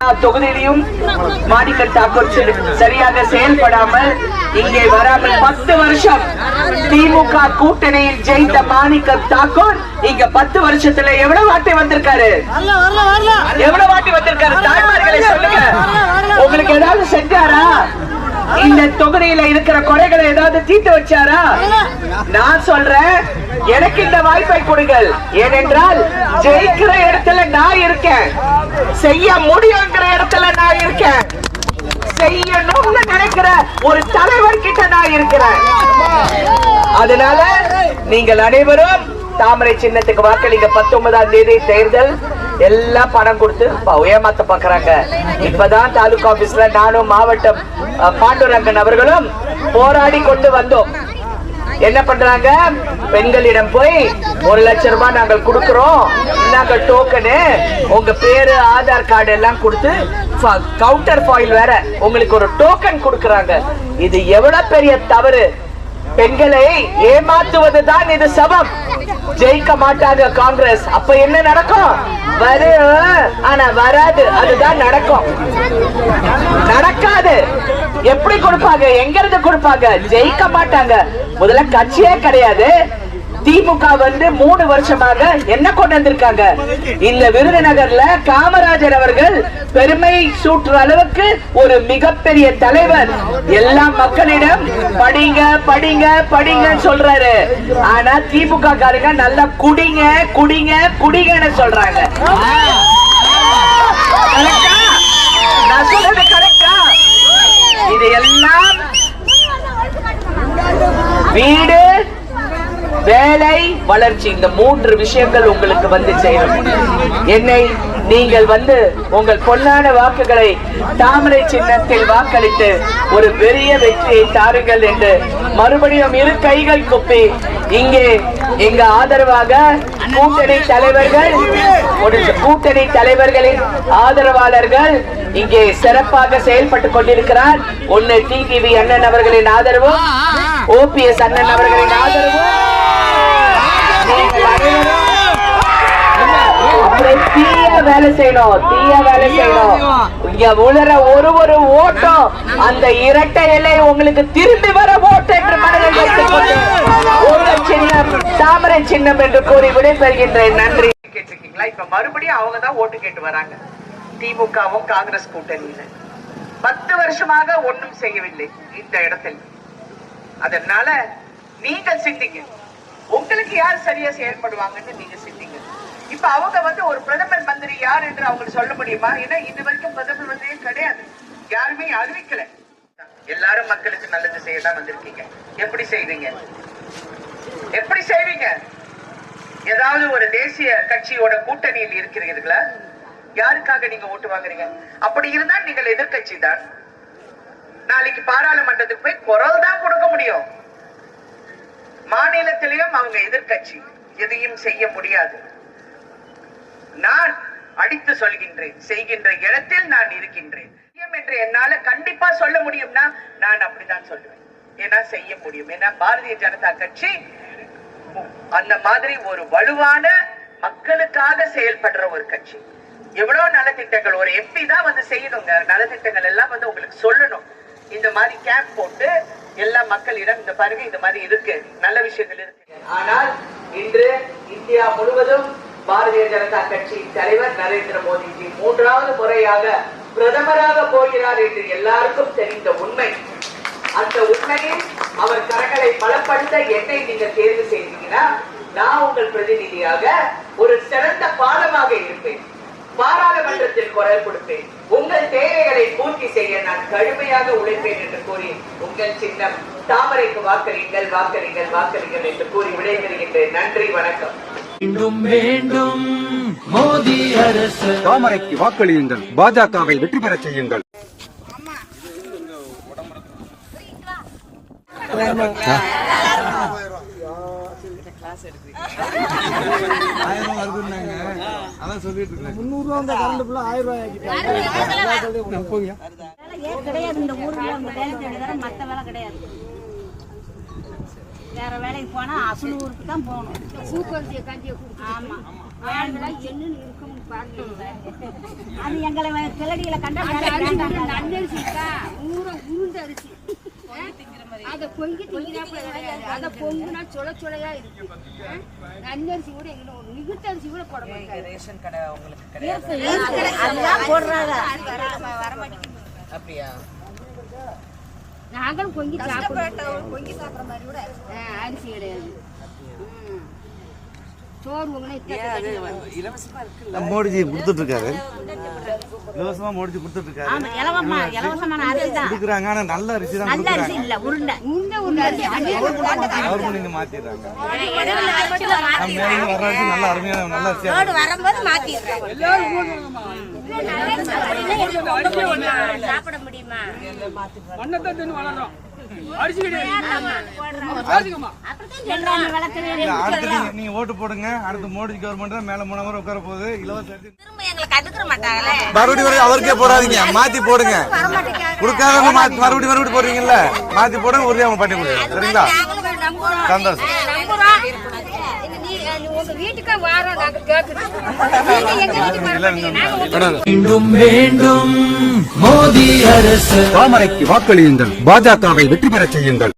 தொகுதியிலும் மாணிக்கல் தாக்கூர் சரியாக செயல்படாமல் இங்கே வராமல் பத்து வருஷம் திமுக கூட்டணியில் ஜெயித்த மாணிக்கல் தாக்கூர் இங்க பத்து வருஷத்துல எவ்வளவு வாட்டி வந்திருக்காரு? எவ்வளவு வாட்டி வந்திருக்காரு? தாய்மார்களை சொல்லுங்க. உங்களுக்கு ஏதாவது செஞ்சாரா? இந்த தொகுதியில இருக்கிற குறைகளை ஏதாவது தீர்த்து வச்சாரா? நான் சொல்றேன் எனக்கு இந்த வாய்ப்பை கொடுங்கள். ஏனென்றால் ஜெயிக்கிற இடத்துல நான் இருக்கேன். செய்ய முடியுங்கிற இடத்துல நான் இருக்கேன். செய்யணும்னு நினைக்கிற ஒரு தலைவர் கிட்ட நான் இருக்கிறேன். அதனால நீங்கள் அனைவரும் தாமரை சின்னத்துக்கு வாக்களிங்க. பத்தொன்பதாம் தேதி தேர்தல். எல்லாம் பணம் கொடுத்து ப- ஏமாத்த பாக்குறாங்க இப்பதான் தாலுகா ஆபீஸ்ல நானும் மாவட்டம் பாண்டுரங்கன் அவர்களும் போராடி கொண்டு வந்தோம். என்ன பண்றாங்க? பெண்களிடம் போய் ஒரு லட்சம் ரூபாய் நாங்கள் கொடுக்கிறோம். நாங்கள் டோக்கனு உங்க பேரு ஆதார் கார்டு எல்லாம் கொடுத்து கவுண்டர் ஃபாயில் வேற உங்களுக்கு ஒரு டோக்கன் கொடுக்கறாங்க. இது எவ்வளவு பெரிய தவறு? பெண்களை ஏமாத்துவதுதான் இது சபம் ஜெயிக்க மாட்டாங்க காங்கிரஸ். அப்ப என்ன நடக்கும்? வரும் ஆனா வராது. அதுதான் நடக்கும். நடக்காது. எப்படி கொடுப்பாங்க? எங்க இருந்து கொடுப்பாங்க? ஜெயிக்க மாட்டாங்க. முதல்ல கட்சியே கிடையாது. திமுக வந்து மூணு வருஷமாக என்ன கொண்டு வந்திருக்காங்க இந்த விருதுநகர்ல காமராஜர் அவர்கள் பெருமை சூட்டுற அளவுக்கு ஒரு மிகப்பெரிய தலைவர். எல்லா மக்களிடம் படிங்க படிங்க படிங்கன்னு சொல்றாரு. ஆனா திமுக காரங்க நல்லா குடிங்க குடிங்க குடிங்கன்னு சொல்றாங்க. நான் சொல்றது கரெக்டா? இது எல்லாம் வீடு வேலை வளர்ச்சி இந்த மூன்று விஷயங்கள் உங்களுக்கு வந்து சேரும். என்னை நீங்கள் வந்து உங்கள் பொன்னான வாக்குகளை தாமரை சின்னத்தில் வாக்களித்து ஒரு பெரிய வெற்றியை தாருங்கள் என்று மறுபடியும் இரு கைகள் குப்பி இங்கே எங்க ஆதரவாக கூட்டணி தலைவர்கள் கூட்டணி தலைவர்களின் ஆதரவாளர்கள் இங்கே சிறப்பாக செயல்பட்டு கொண்டிருக்கிறார். ஒன்னு டிடிவி அண்ணன் அவர்களின் ஆதரவும் ஓபிஎஸ் அண்ணன் அவர்களின் ஆதரவும் நீங்கள் அனைவரும் அப்புறம் தீய வேலை செய்யணும் தீய வேலை செய்யணும் இங்க உலர ஒரு ஒரு ஓட்டம் அந்த இரட்டை இலை உங்களுக்கு திரும்பி வர ஓட்டு என்று மனதில் வைத்துக் கொண்டு சின்னம் தாமரை சின்னம் என்று கூறி விடைபெறுகின்றேன் நன்றி கேட்டிருக்கீங்களா இப்ப மறுபடியும் அவங்க தான் ஓட்டு கேட்டு வராங்க திமுகவும் காங்கிரஸ் கூட்டணியில பத்து வருஷமாக ஒண்ணும் செய்யவில்லை இந்த இடத்தில் அதனால நீங்க சிந்திக்க உங்களுக்கு யார் சரியா செயல்படுவாங்கன்னு நீங்க சிந்திங்க. இப்ப அவங்க வந்து ஒரு பிரதமர் மந்திரி யார் என்று அவங்களுக்கு சொல்ல முடியுமா? ஏன்னா இது வரைக்கும் பிரதமர் மந்திரியே கிடையாது. யாருமே அறிவிக்கல. எல்லாரும் மக்களுக்கு நல்லது செய்ய தான் வந்திருக்கீங்க. எப்படி செய்வீங்க? எப்படி செய்வீங்க? ஏதாவது ஒரு தேசிய கட்சியோட கூட்டணியில் இருக்கிறீர்களா? யாருக்காக நீங்க ஓட்டு வாங்குறீங்க? அப்படி இருந்தால் நீங்கள் எதிர்க்கட்சி தான். நாளைக்கு பாராளுமன்றத்துக்கு போய் குரல் தான் கொடுக்க முடியும். மாநிலத்திலையும் அவங்க எதிர்கட்சி எதையும் செய்ய முடியாது. நான் அடித்து சொல்கின்றேன் செய்கின்ற இடத்தில் நான் இருக்கின்றேன். என்று என்னால கண்டிப்பா சொல்ல முடியும்னா நான் அப்படிதான் சொல்லுவேன். ஏன்னா செய்ய முடியும். ஏன்னா பாரதிய ஜனதா கட்சி அந்த மாதிரி ஒரு வலுவான மக்களுக்காக செயல்படுற ஒரு கட்சி. எவ்வளவு நலத்திட்டங்கள் ஒரு எம்பி தான் வந்து செய்யணுங்க. நலத்திட்டங்கள் எல்லாம் வந்து உங்களுக்கு சொல்லணும். இந்த மாதிரி கேம்ப் போட்டு எல்லா மக்களிடம் இந்த பாருங்க இந்த மாதிரி இருக்கு. நல்ல விஷயங்கள் இருக்கு. ஆனால் இன்று இந்தியா முழுவதும் பாரதிய ஜனதா கட்சி தலைவர் நரேந்திர மோடிஜி மூன்றாவது முறையாக பிரதமராக போகிறார் என்று எல்லாருக்கும் தெரிந்த உண்மை. அந்த உண்மையில் அவர் கரங்களை பலப்படுத்த என்னை நீங்க தேர்வு செய்தீங்கன்னா நான் உங்கள் பிரதிநிதியாக ஒரு சிறந்த பாலமாக இருப்பேன். பாராளுமன்றத்தில் குரல் கொடுப்பேன். உங்கள் தேவைகளை பூர்த்தி செய்ய நான் கடுமையாக உழைப்பேன் என்று கூறி உங்கள் சின்னம் தாமரைக்கு வாக்களிங்கள் வாக்களிங்கள் வாக்களிங்கள் என்று கூறி விடைபெறுகின்றேன். நன்றி வணக்கம். வேண்டும் வேண்டும். மோடி அரசு. தாமரைக்கு வாக்களியுங்கள். பாஜகவை வெற்றி பெறச் செய்யுங்கள். வேலையே கிடையாது இந்த ஊர்ல இந்த வேலை தேடிதார மத்த வேலை கிடையாது. வேற வேலைக்கு போனா அசலூருக்கு தான் போகணும். ஆமா. வேலை என்னன்னு இருக்கணும் அது எங்களை கிளடிகளை கண்டா வேற வேண்டாம். அத பொங்கி திங்கிறாப்புல கிடையாது. அத பொங்குனா சொல சொலையா இருக்கு அன்னரிசி கூட எங்கிட்ட ஒரு நிகுத்த அரிசி கூட போட மாட்டாங்க. ரேஷன் கடை உங்களுக்கு கிடையாது. அதுதான் போடுறாங்க. அப்படியா? நாங்களும் பொங்கி சாப்பிடுறோம் பொங்கி சாப்பிடுற மாதிரி கூட. அரிசி கிடையாது. மோடிஜி கொடுத்துட்டு இருக்காரு இலவசமா மோடிஜி கொடுத்துட்டு இருக்காரு ஆமா இலவசமா இலவசமான அரிசி தான். கொடுக்குறாங்க. ஆனா நல்ல அரிசி தான் நல்ல அரிசி இல்ல உருண்டை. இந்த கவர்மெண்ட் மாத்திடுறாங்க. வர நல்ல அருமையான நல்ல அரிசியா இருக்கு. வரும்போது மாத்திடுறாங்க. சாப்பிட முடியுமா? நீங்க ஓட்டு போடுங்க. அடுத்து மோடி கவர்மெண்ட் மேல மூணு முறை உட்கார போகுது. இலவச மறுபடியும் மறுபடியும் அவருக்கே போடாதீங்க. மாத்தி போடுங்க. கொடுக்காதவங்க மாத்தி மறுபடியும் மறுபடியும் போடுறீங்கல்ல? மாத்தி போடுங்க உறுதியா அவங்க பண்ணி கொடுங்க சரிங்களா? சந்தோஷம். உங்க வீட்டுக்கு வாரோம் நாங்க கேக்குறோம் மீண்டும் வேண்டும் மோடி அரசு. தாமரைக்கு வாக்களியுங்கள். பாஜகவை வெற்றி பெறச் செய்யுங்கள்.